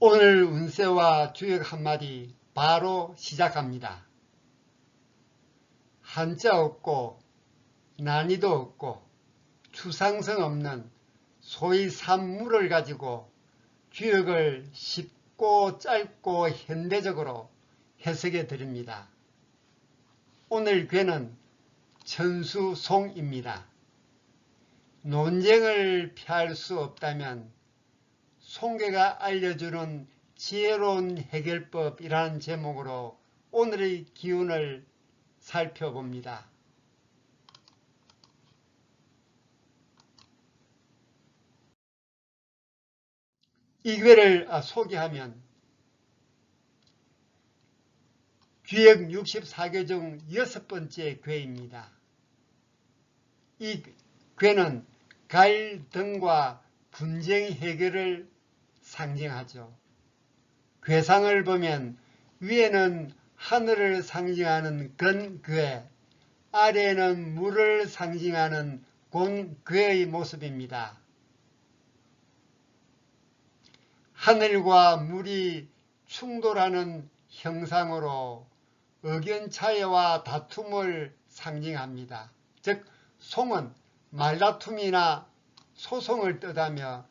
오늘 운세와 주역 한마디 바로 시작합니다. 한자 없고 난이도 없고 추상성 없는 소위 산물을 가지고 주역을 쉽고 짧고 현대적으로 해석해 드립니다. 오늘 괴는 천수송입니다. 논쟁을 피할 수 없다면 송괴가 알려주는 지혜로운 해결법이라는 제목으로 오늘의 기운을 살펴봅니다. 이 괴를 소개하면 귀역 64개 중 여섯 번째 괴입니다. 이 괴는 갈등과 분쟁 해결을 상징하죠. 괴상을 보면 위에는 하늘을 상징하는 건괴, 아래에는 물을 상징하는 곤괴의 모습입니다. 하늘과 물이 충돌하는 형상으로 의견 차이와 다툼을 상징합니다. 즉 송은 말다툼이나 소송을 뜻하며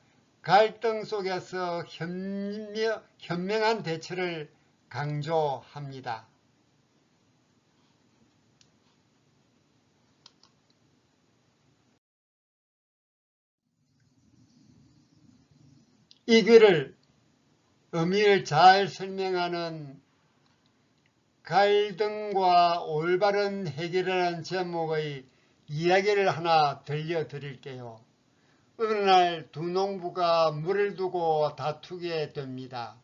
갈등 속에서 현명, 현명 한 대처를 강조합니다. 이 글을 의미를 잘 설명하는 갈등과 올바른 해결이라는 제목의 이야기를 하나 들려드릴게요. 어느 날 두 농부가 물을 두고 다투게 됩니다.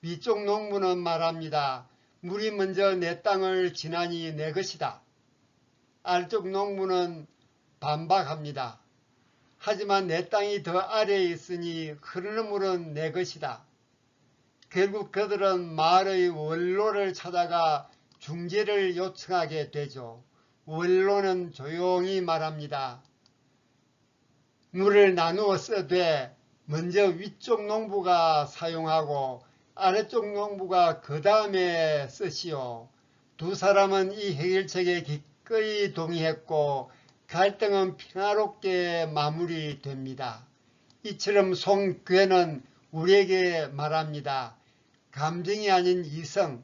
위쪽 농부는 말합니다. 물이 먼저 내 땅을 지나니 내 것이다. 아래쪽 농부는 반박합니다. 하지만 내 땅이 더 아래에 있으니 흐르는 물은 내 것이다. 결국 그들은 마을의 원로를 찾아가 중재를 요청하게 되죠. 원로는 조용히 말합니다. 물을 나누어 써되 먼저 위쪽 농부가 사용하고 아래쪽 농부가 그 다음에 쓰시오. 두 사람은 이 해결책에 기꺼이 동의했고 갈등은 평화롭게 마무리됩니다. 이처럼 송괴는 우리에게 말합니다. 감정이 아닌 이성,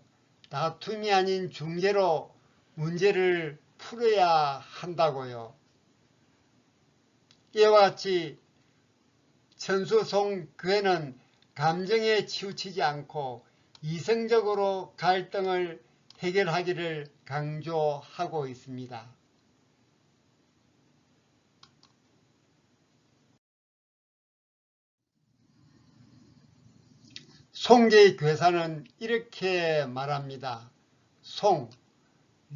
다툼이 아닌 중재로 문제를 풀어야 한다고요. 이와 같이 천수송 괴는 감정에 치우치지 않고 이성적으로 갈등을 해결하기를 강조하고 있습니다. 송계의 괴사는 이렇게 말합니다. 송,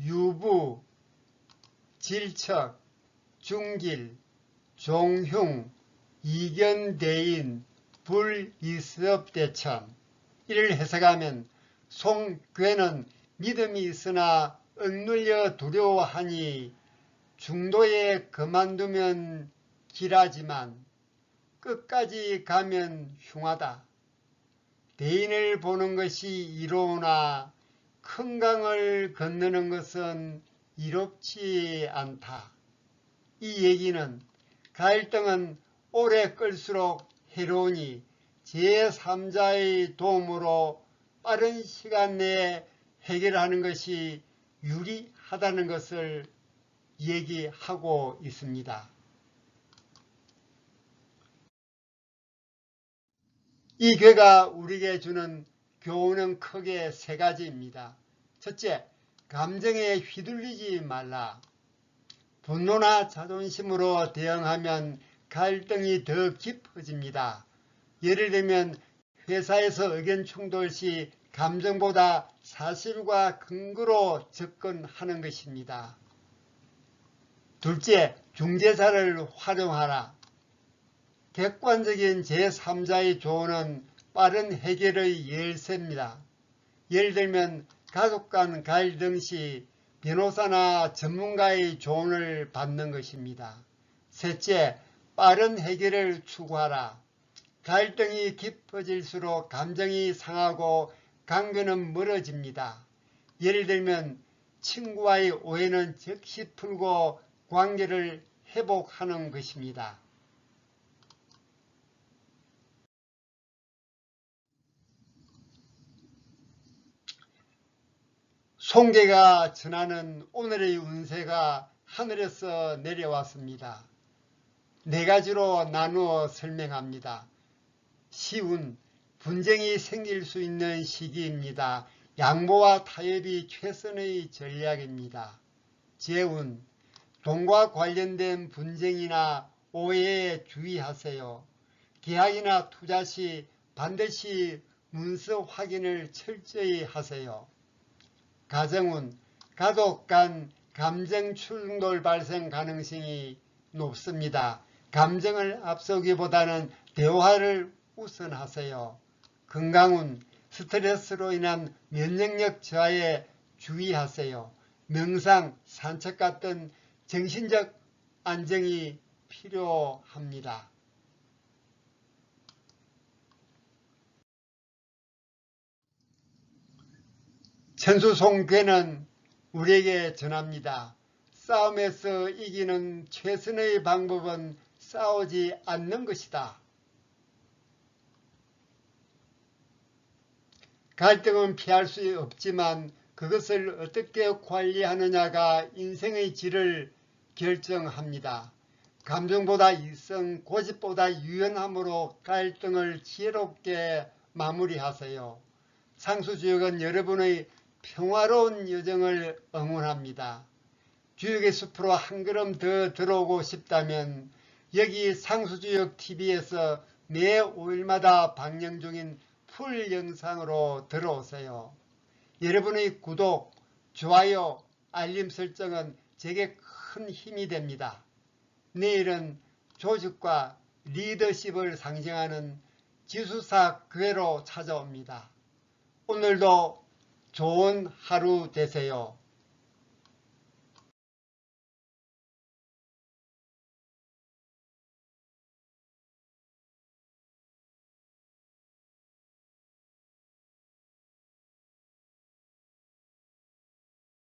유부, 질척, 중길, 종흉, 이견대인, 불이습대천 이를 해석하면 송괴는 믿음이 있으나 억눌려 두려워하니 중도에 그만두면 길하지만 끝까지 가면 흉하다. 대인을 보는 것이 이로우나 큰 강을 건너는 것은 이롭지 않다. 이 얘기는 갈등은 오래 끌수록 해로우니 제3자의 도움으로 빠른 시간 내에 해결하는 것이 유리하다는 것을 얘기하고 있습니다. 이 괴가 우리에게 주는 교훈은 크게 세 가지입니다. 첫째, 감정에 휘둘리지 말라. 분노나 자존심으로 대응하면 갈등이 더 깊어집니다. 예를 들면 회사에서 의견 충돌 시 감정보다 사실과 근거로 접근하는 것입니다. 둘째, 중재사를 활용하라. 객관적인 제3자의 조언은 빠른 해결의 열쇠입니다. 예를 들면 가족 간 갈등 시 변호사나 전문가의 조언을 받는 것입니다. 셋째, 빠른 해결을 추구하라. 갈등이 깊어질수록 감정이 상하고 관계는 멀어집니다. 예를 들면 친구와의 오해는 즉시 풀고 관계를 회복하는 것입니다. 송계가 전하는 오늘의 운세가 하늘에서 내려왔습니다. 네 가지로 나누어 설명합니다. 시운, 분쟁이 생길 수 있는 시기입니다. 양보와 타협이 최선의 전략입니다. 재운, 돈과 관련된 분쟁이나 오해에 주의하세요. 계약이나 투자 시 반드시 문서 확인을 철저히 하세요. 가정운, 가족 간 감정 충돌 발생 가능성이 높습니다. 감정을 앞서기보다는 대화를 우선하세요. 건강운, 스트레스로 인한 면역력 저하에 주의하세요. 명상, 산책 같은 정신적 안정이 필요합니다. 천수송괴는 우리에게 전합니다. 싸움에서 이기는 최선의 방법은 싸우지 않는 것이다. 갈등은 피할 수 없지만 그것을 어떻게 관리하느냐가 인생의 질을 결정합니다. 감정보다 이성, 고집보다 유연함으로 갈등을 지혜롭게 마무리하세요. 상수주역은 여러분의 평화로운 여정을 응원합니다. 주역의 숲으로 한 걸음 더 들어오고 싶다면 여기 상수주역 TV에서 매 5일마다 방영 중인 풀 영상으로 들어오세요. 여러분의 구독, 좋아요, 알림 설정은 제게 큰 힘이 됩니다. 내일은 조직과 리더십을 상징하는 지수사 교회로 찾아옵니다. 오늘도 좋은 하루 되세요.